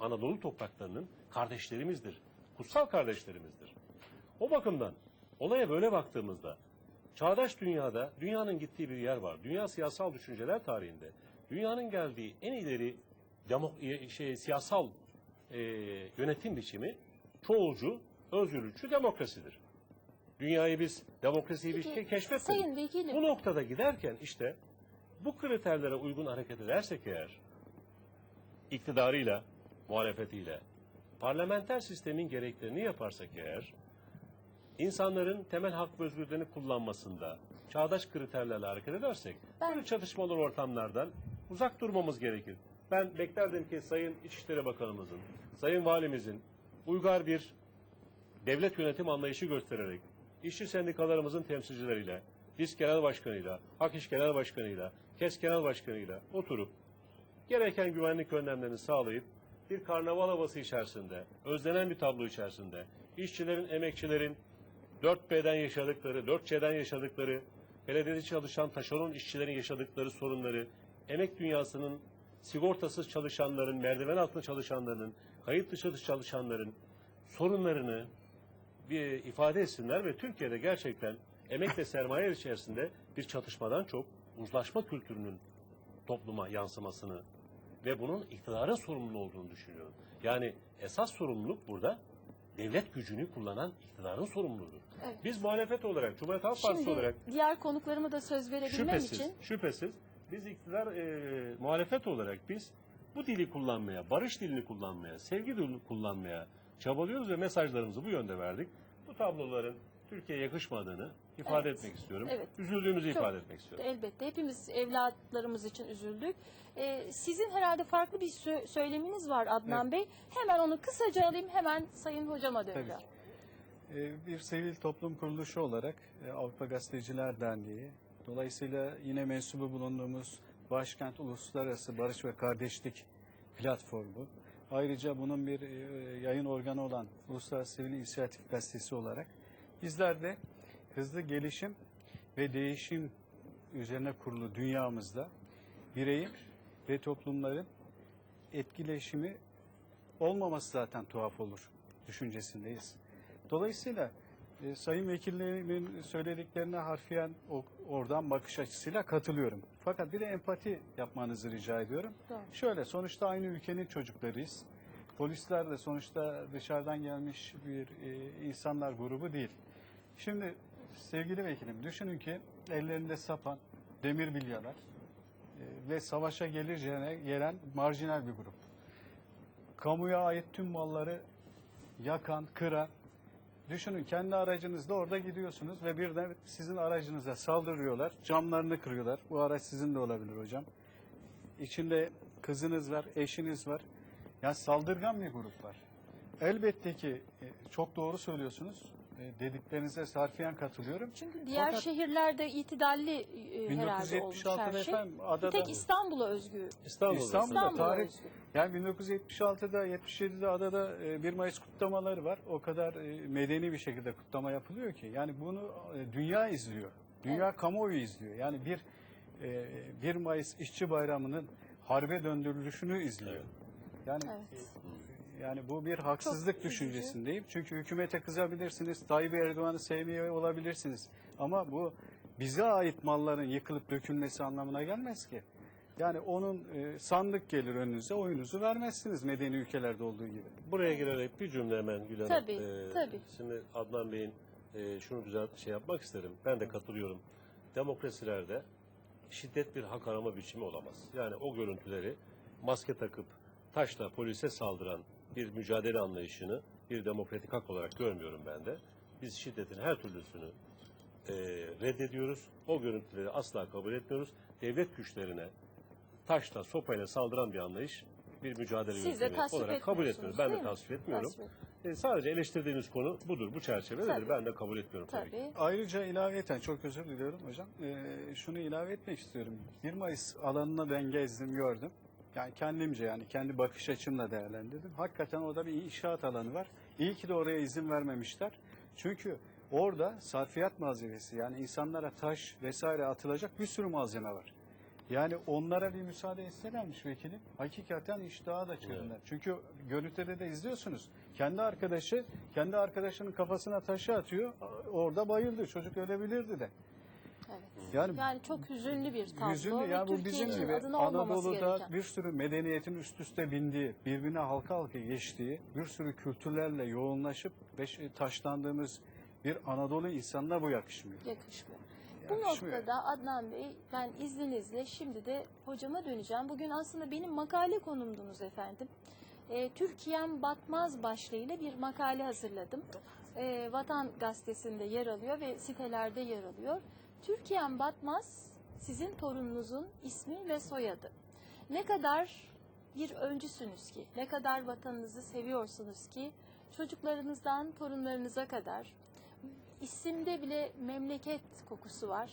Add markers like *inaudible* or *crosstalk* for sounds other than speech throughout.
Anadolu topraklarının kardeşlerimizdir. Kutsal kardeşlerimizdir. O bakımdan olaya böyle baktığımızda çağdaş dünyada dünyanın gittiği bir yer var. Dünya siyasal düşünceler tarihinde dünyanın geldiği en ileri demo, e, şey, siyasal e, yönetim biçimi çoğulcu, özgürlükçü demokrasidir. Dünyayı biz demokrasiyi bir Peki, ke- keşfetmedik. Bu noktada giderken işte bu kriterlere uygun hareket edersek eğer iktidarıyla, muhalefetiyle, parlamenter sistemin gereklerini yaparsak eğer insanların temel hak ve özgürlüklerini kullanmasında çağdaş kriterlerle hareket edersek Ben- böyle çatışmalı ortamlardan uzak durmamız gerekir. Ben beklerdim ki Sayın İçişleri Bakanımızın, Sayın Valimizin uygar bir devlet yönetim anlayışı göstererek işçi sendikalarımızın temsilcileriyle, biz genel başkanıyla, Hak İş Genel Başkanıyla, KES Genel Başkanıyla oturup gereken güvenlik önlemlerini sağlayıp bir karnaval havası içerisinde, özlenen bir tablo içerisinde, işçilerin, emekçilerin 4B'den yaşadıkları, 4C'den yaşadıkları, belediyede çalışan taşeron işçilerin yaşadıkları sorunları, emek dünyasının sigortasız çalışanların, merdiven altında çalışanların, kayıt dışı çalışanların sorunlarını bir ifade etsinler ve Türkiye'de gerçekten emek ve sermaye içerisinde bir çatışmadan çok uzlaşma kültürünün topluma yansımasını ve bunun iktidarın sorumlu olduğunu düşünüyorum. Yani esas sorumluluk burada devlet gücünü kullanan iktidarın sorumluluğudur. Evet. Biz muhalefet olarak, Cumhuriyet Halk Partisi şimdi olarak diğer konuklarıma da söz verebilmem şüphesiz, için şüphesiz biz iktidar e, muhalefet olarak biz bu dili kullanmaya, barış dilini kullanmaya, sevgi dilini kullanmaya çabalıyoruz ve mesajlarımızı bu yönde verdik. Bu tabloların Türkiye'ye yakışmadığını ifade Evet. etmek istiyorum. Evet. Üzüldüğümüzü Çok- ifade etmek istiyorum. elbette hepimiz evlatlarımız için üzüldük. Ee, sizin herhalde farklı bir sö- söyleminiz var Adnan Bey. Hemen onu kısaca alayım hemen Sayın Hocama döneceğim. Tabii Ee, Bir sivil toplum kuruluşu olarak e, Avrupa Gazeteciler Derneği, dolayısıyla yine mensubu bulunduğumuz Başkent Uluslararası Barış ve Kardeşlik Platformu, ayrıca bunun bir e, yayın organı olan Uluslararası Sivil İnisiyatif Gazetesi olarak bizler de hızlı gelişim ve değişim üzerine kurulu dünyamızda bireyin ve toplumların etkileşimi olmaması zaten tuhaf olur düşüncesindeyiz. Dolayısıyla e, sayın vekillerimin söylediklerine harfiyen o- oradan bakış açısıyla katılıyorum. Fakat bir de empati yapmanızı rica ediyorum. Doğru. Şöyle sonuçta aynı ülkenin çocuklarıyız. Polisler de sonuçta dışarıdan gelmiş bir e, insanlar grubu değil. Şimdi sevgili vekilim düşünün ki ellerinde sapan, demir bilyalar e, ve savaşa gelircene gelen marjinal bir grup. Kamuya ait tüm malları yakan, kıran, Düşünün kendi aracınızda orada gidiyorsunuz ve birden sizin aracınıza saldırıyorlar. Camlarını kırıyorlar. Bu araç sizin de olabilir hocam. İçinde kızınız var, eşiniz var. Ya saldırgan bir grup var. Elbette ki e, çok doğru söylüyorsunuz. E, Dediklerinize sarfiyen katılıyorum. Çünkü diğer Fakat- şehirlerde itidalli e, herhalde olmuş 1976'da her şey. efendim Bir adada tek İstanbul'a özgü. İstanbul'da. İstanbul'da İstanbul'a tarih- özgü. Yani 1976'da 77'de adada e, 1 Mayıs kutlamaları var. O kadar e, medeni bir şekilde kutlama yapılıyor ki. Yani bunu e, dünya izliyor. Dünya kamuoyu izliyor. Yani bir e, 1 Mayıs işçi bayramının harbe döndürülüşünü izliyor. Evet. Yani Evet. e, yani bu bir haksızlık üzücü. düşüncesindeyim. Çünkü hükümete kızabilirsiniz, Tayyip Erdoğan'ı sevmiyor olabilirsiniz. Ama bu bize ait malların yıkılıp dökülmesi anlamına gelmez ki. Yani onun e, sandık gelir önünüze, oyunuzu vermezsiniz medeni ülkelerde olduğu gibi. Buraya girerek bir cümle hemen Gül Hanım. Tabii, Ee, tabii. Şimdi Adnan Bey'in e, şunu düzelt şey yapmak isterim. Ben de katılıyorum. Demokrasilerde şiddet bir hak arama biçimi olamaz. Yani o görüntüleri maske takıp taşla polise saldıran bir mücadele anlayışını bir demokratik hak olarak görmüyorum ben de. Biz şiddetin her türlüsünü e, reddediyoruz. O görüntüleri asla kabul etmiyoruz. Devlet güçlerine taşla, sopayla saldıran bir anlayış bir mücadele Siz de yöntemi olarak kabul etmiyorum. Ben de tasvip etmiyorum. Tasvip. E, sadece eleştirdiğimiz konu budur, bu çerçevededir. Tabii. Ben de kabul etmiyorum tabii. ki. Tabii. Ayrıca ilaveten çok özür diliyorum hocam. Ee, şunu ilave etmek istiyorum. 1 Mayıs alanına ben gezdim, gördüm. Yani kendimce yani kendi bakış açımla değerlendirdim. Hakikaten orada bir inşaat alanı var. İyi ki de oraya izin vermemişler. Çünkü orada sarfiyat malzemesi yani insanlara taş vesaire atılacak bir sürü malzeme var. Yani onlara bir müsaade etselermiş vekilim. Hakikaten iştahı da çözümler. Çünkü görüntüde de izliyorsunuz. Kendi arkadaşı, kendi arkadaşının kafasına taşı atıyor. Orada bayıldı. Çocuk ölebilirdi de. Evet. Yani Yani çok hüzünlü bir tablo Hüzünlü ya bu bizim gibi Anadolu'da gereken. bir sürü medeniyetin üst üste bindiği, birbirine halka halka geçtiği, bir sürü kültürlerle yoğunlaşıp beş, taşlandığımız bir Anadolu insanına bu yakışmıyor. yakışmıyor. Bu Yakışmıyor. noktada Adnan Bey ben izninizle şimdi de hocama döneceğim. Bugün aslında benim makale konumdunuz efendim. Ee, Türkiye'm batmaz başlığıyla bir makale hazırladım. Ee, Vatan gazetesinde yer alıyor ve sitelerde yer alıyor. Türkiye'm batmaz sizin torununuzun ismi ve soyadı. Ne kadar bir öncüsünüz ki, ne kadar vatanınızı seviyorsunuz ki çocuklarınızdan torunlarınıza kadar isimde bile memleket kokusu var.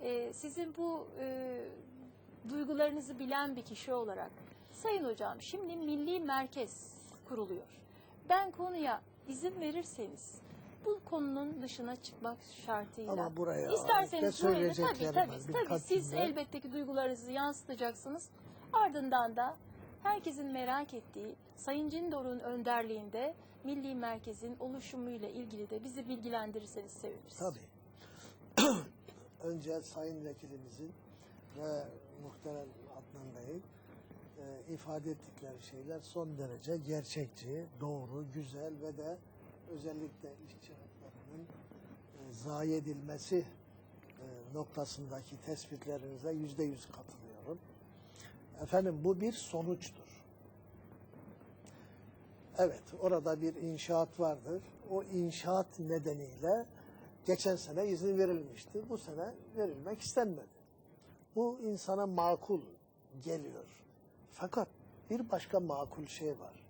Ee, sizin bu e, duygularınızı bilen bir kişi olarak Sayın Hocam şimdi Milli Merkez kuruluyor. Ben konuya izin verirseniz bu konunun dışına çıkmak şartıyla Ama buraya isterseniz söyleyeceklerim tabii tabii, tabii siz elbette ki duygularınızı yansıtacaksınız. Ardından da herkesin merak ettiği Sayın Cindor'un önderliğinde Milli Merkez'in oluşumuyla ilgili de bizi bilgilendirirseniz seviniriz. Tabii. *clears throat* Önce Sayın Vekilimizin ve muhterem Adnan Bey'in e, ifade ettikleri şeyler son derece gerçekçi, doğru, güzel ve de özellikle işçi haklarının e, zayi edilmesi e, noktasındaki tespitlerinize yüzde yüz katılıyorum. Efendim bu bir sonuçtur. Evet, orada bir inşaat vardır. O inşaat nedeniyle geçen sene izin verilmişti. Bu sene verilmek istenmedi. Bu insana makul geliyor. Fakat bir başka makul şey var.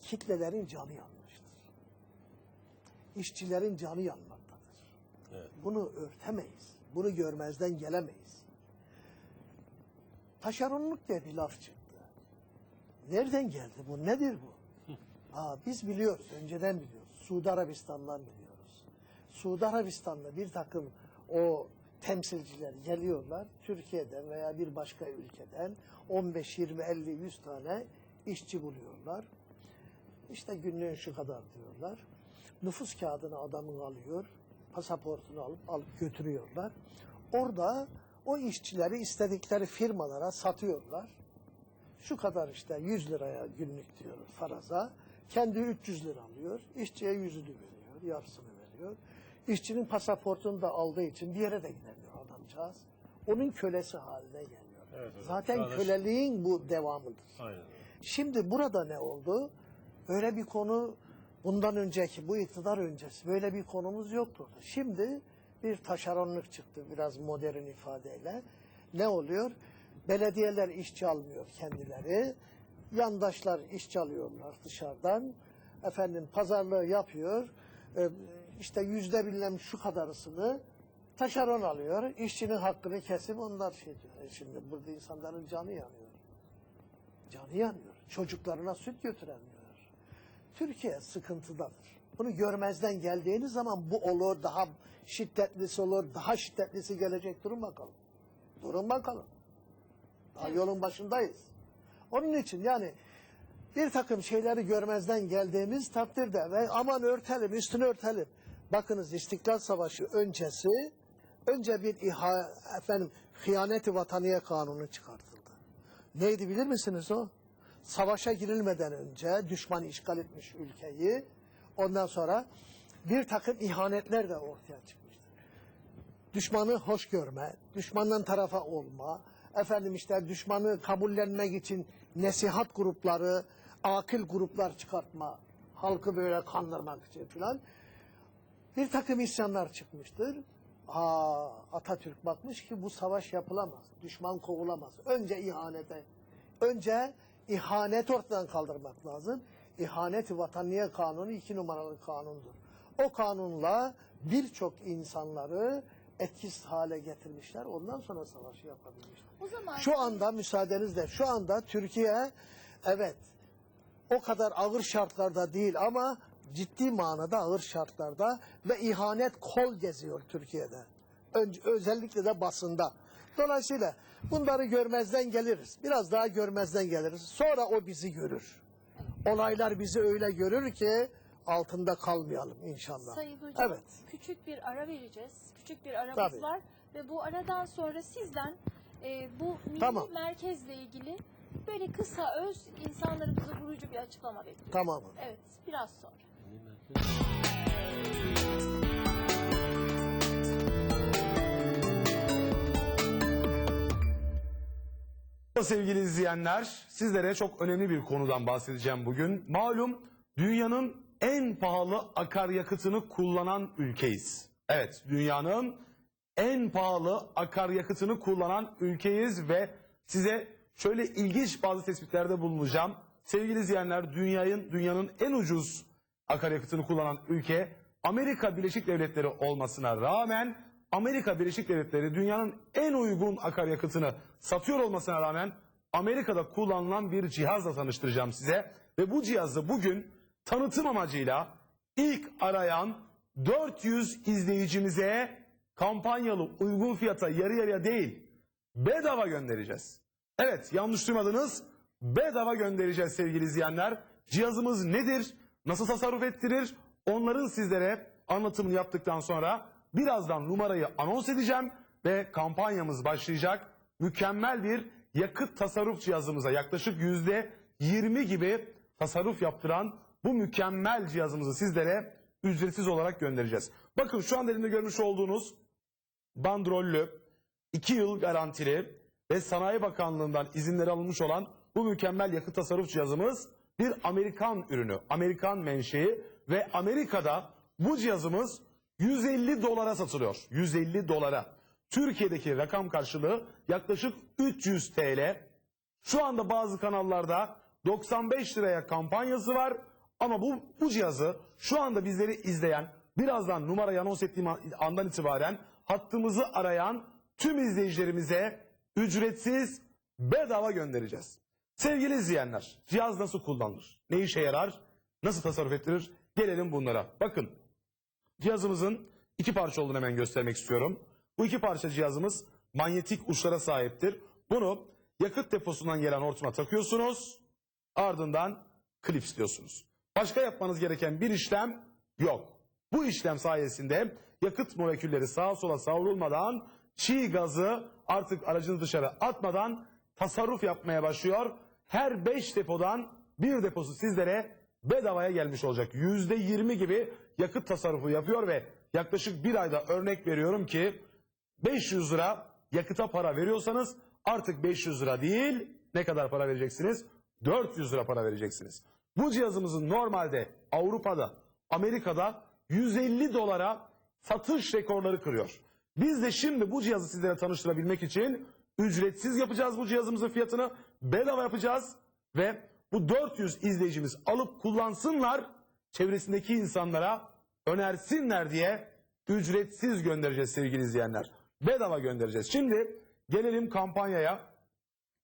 Kitlelerin canı yanmıştır. İşçilerin canı yanmaktadır. Evet. Bunu örtemeyiz. Bunu görmezden gelemeyiz. Taşeronluk diye bir laf çıktı. Nereden geldi bu? Nedir bu? *laughs* Aa, biz biliyoruz, önceden biliyoruz. Suudi Arabistan'dan biliyoruz. Suudi Arabistan'da bir takım o temsilciler geliyorlar. Türkiye'den veya bir başka ülkeden 15, 20, 50, 100 tane işçi buluyorlar. İşte günlüğün şu kadar diyorlar. Nüfus kağıdını adamın alıyor. Pasaportunu alıp alıp götürüyorlar. Orada o işçileri istedikleri firmalara satıyorlar. Şu kadar işte 100 liraya günlük diyor faraza. Kendi 300 lira alıyor. İşçiye yüzünü veriyor, yarısını veriyor. İşçinin pasaportunu da aldığı için bir yere de gidemiyor adamcağız. Onun kölesi haline geliyor. Evet, evet. Zaten Çağdaş- köleliğin bu devamıdır. Aynen. öyle. Şimdi burada ne oldu? Böyle bir konu bundan önceki, bu iktidar öncesi böyle bir konumuz yoktu. Şimdi bir taşeronluk çıktı biraz modern ifadeyle. Ne oluyor? Belediyeler işçi almıyor kendileri. Yandaşlar işçi alıyorlar dışarıdan. Efendim pazarlığı yapıyor. Ee, işte yüzde bilmem şu kadarısını taşeron alıyor. İşçinin hakkını kesip onlar şey diyor. E Şimdi burada insanların canı yanıyor. Canı yanıyor. Çocuklarına süt götüremiyor. Türkiye sıkıntıdadır. Bunu görmezden geldiğiniz zaman bu olur, daha şiddetlisi olur, daha şiddetlisi gelecek. Durun bakalım. Durun bakalım. Daha yolun başındayız. Onun için yani bir takım şeyleri görmezden geldiğimiz takdirde ve aman örtelim, üstünü örtelim. Bakınız İstiklal Savaşı öncesi önce bir iha, efendim hıyaneti vataniye kanunu çıkartıldı. Neydi bilir misiniz o? Savaşa girilmeden önce düşman işgal etmiş ülkeyi. Ondan sonra bir takım ihanetler de ortaya çıkmıştır. Düşmanı hoş görme, düşmandan tarafa olma, efendim işte düşmanı kabullenmek için nesihat grupları, akıl gruplar çıkartma, halkı böyle kandırmak için filan bir takım isyanlar çıkmıştır. Aa, Atatürk bakmış ki bu savaş yapılamaz, düşman kovulamaz. Önce ihanete, önce ihanet ortadan kaldırmak lazım. İhanet-i vataniye kanunu iki numaralı kanundur. O kanunla birçok insanları etkisiz hale getirmişler. Ondan sonra savaşı yapabilmişler. O zaman Şu anda müsaadenizle şu anda Türkiye evet o kadar ağır şartlarda değil ama ciddi manada ağır şartlarda ve ihanet kol geziyor Türkiye'de. Önce, özellikle de basında. Dolayısıyla Bunları görmezden geliriz. Biraz daha görmezden geliriz. Sonra o bizi görür. Olaylar bizi öyle görür ki altında kalmayalım inşallah. Sayın Hocam Evet. küçük bir ara vereceğiz. Küçük bir aramız Tabii. var ve bu aradan sonra sizden e, bu milli Tamam. merkezle ilgili böyle kısa öz insanlarımıza vurucu bir açıklama bekliyoruz. Tamam. Evet biraz sonra. Sevgili izleyenler, sizlere çok önemli bir konudan bahsedeceğim bugün. Malum dünyanın en pahalı akaryakıtını kullanan ülkeyiz. Evet, dünyanın en pahalı akaryakıtını kullanan ülkeyiz ve size şöyle ilginç bazı tespitlerde bulunacağım. Sevgili izleyenler, dünyanın dünyanın en ucuz akaryakıtını kullanan ülke Amerika Birleşik Devletleri olmasına rağmen Amerika Birleşik Devletleri dünyanın en uygun akaryakıtını satıyor olmasına rağmen Amerika'da kullanılan bir cihazla tanıştıracağım size. Ve bu cihazı bugün tanıtım amacıyla ilk arayan 400 izleyicimize kampanyalı uygun fiyata yarı yarıya değil bedava göndereceğiz. Evet yanlış duymadınız bedava göndereceğiz sevgili izleyenler. Cihazımız nedir? Nasıl tasarruf ettirir? Onların sizlere anlatımını yaptıktan sonra birazdan numarayı anons edeceğim ve kampanyamız başlayacak. Mükemmel bir yakıt tasarruf cihazımıza yaklaşık yüzde 20 gibi tasarruf yaptıran bu mükemmel cihazımızı sizlere ücretsiz olarak göndereceğiz. Bakın şu anda elimde görmüş olduğunuz bandrollü, 2 yıl garantili ve Sanayi Bakanlığı'ndan izinleri alınmış olan bu mükemmel yakıt tasarruf cihazımız bir Amerikan ürünü, Amerikan menşei ve Amerika'da bu cihazımız 150 dolara satılıyor. 150 dolara. Türkiye'deki rakam karşılığı yaklaşık 300 TL. Şu anda bazı kanallarda 95 liraya kampanyası var. Ama bu, bu cihazı şu anda bizleri izleyen, birazdan numarayı anons ettiğim andan itibaren hattımızı arayan tüm izleyicilerimize ücretsiz bedava göndereceğiz. Sevgili izleyenler, cihaz nasıl kullanılır? Ne işe yarar? Nasıl tasarruf ettirir? Gelelim bunlara. Bakın, cihazımızın iki parça olduğunu hemen göstermek istiyorum. Bu iki parça cihazımız manyetik uçlara sahiptir. Bunu yakıt deposundan gelen hortuma takıyorsunuz. Ardından klipsliyorsunuz. Başka yapmanız gereken bir işlem yok. Bu işlem sayesinde yakıt molekülleri sağa sola savrulmadan çiğ gazı artık aracınız dışarı atmadan tasarruf yapmaya başlıyor. Her 5 depodan bir deposu sizlere bedavaya gelmiş olacak. Yüzde yirmi gibi yakıt tasarrufu yapıyor ve yaklaşık bir ayda örnek veriyorum ki 500 lira yakıta para veriyorsanız artık 500 lira değil ne kadar para vereceksiniz? 400 lira para vereceksiniz. Bu cihazımızın normalde Avrupa'da, Amerika'da 150 dolara satış rekorları kırıyor. Biz de şimdi bu cihazı sizlere tanıştırabilmek için ücretsiz yapacağız bu cihazımızın fiyatını. Bedava yapacağız ve bu 400 izleyicimiz alıp kullansınlar, çevresindeki insanlara önersinler diye ücretsiz göndereceğiz sevgili izleyenler. Bedava göndereceğiz. Şimdi gelelim kampanyaya.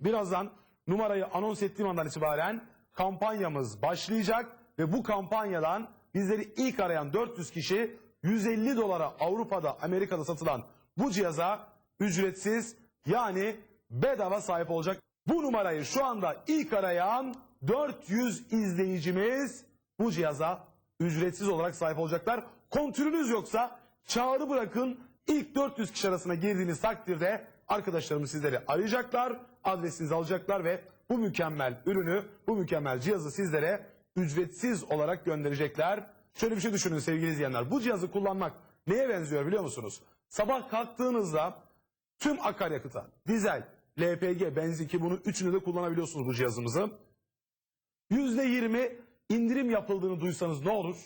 Birazdan numarayı anons ettiğim andan itibaren kampanyamız başlayacak ve bu kampanyadan bizleri ilk arayan 400 kişi 150 dolara Avrupa'da, Amerika'da satılan bu cihaza ücretsiz yani bedava sahip olacak. Bu numarayı şu anda ilk arayan 400 izleyicimiz bu cihaza ücretsiz olarak sahip olacaklar. Kontürünüz yoksa çağrı bırakın. İlk 400 kişi arasına girdiğiniz takdirde arkadaşlarımız sizleri arayacaklar, adresinizi alacaklar ve bu mükemmel ürünü, bu mükemmel cihazı sizlere ücretsiz olarak gönderecekler. Şöyle bir şey düşünün sevgili izleyenler. Bu cihazı kullanmak neye benziyor biliyor musunuz? Sabah kalktığınızda tüm akaryakıta, dizel, LPG, benzin ki bunu üçünü de kullanabiliyorsunuz bu cihazımızı. %20 indirim yapıldığını duysanız ne olur?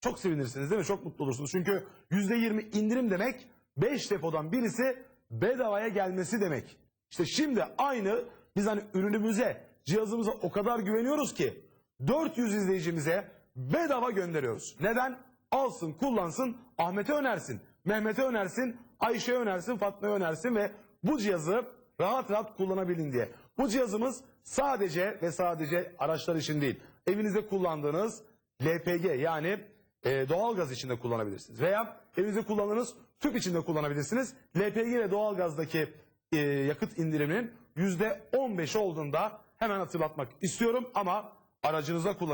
Çok sevinirsiniz değil mi? Çok mutlu olursunuz. Çünkü %20 indirim demek 5 depodan birisi bedavaya gelmesi demek. İşte şimdi aynı biz hani ürünümüze, cihazımıza o kadar güveniyoruz ki 400 izleyicimize bedava gönderiyoruz. Neden? Alsın, kullansın, Ahmet'e önersin, Mehmet'e önersin, Ayşe'ye önersin, Fatma'ya önersin ve bu cihazı rahat rahat kullanabilin diye. Bu cihazımız sadece ve sadece araçlar için değil. Evinizde kullandığınız LPG yani e, doğalgaz içinde kullanabilirsiniz. Veya evinizde kullandığınız tüp içinde kullanabilirsiniz. LPG ve doğalgazdaki e, yakıt indiriminin %15 olduğunda hemen hatırlatmak istiyorum ama aracınıza kullan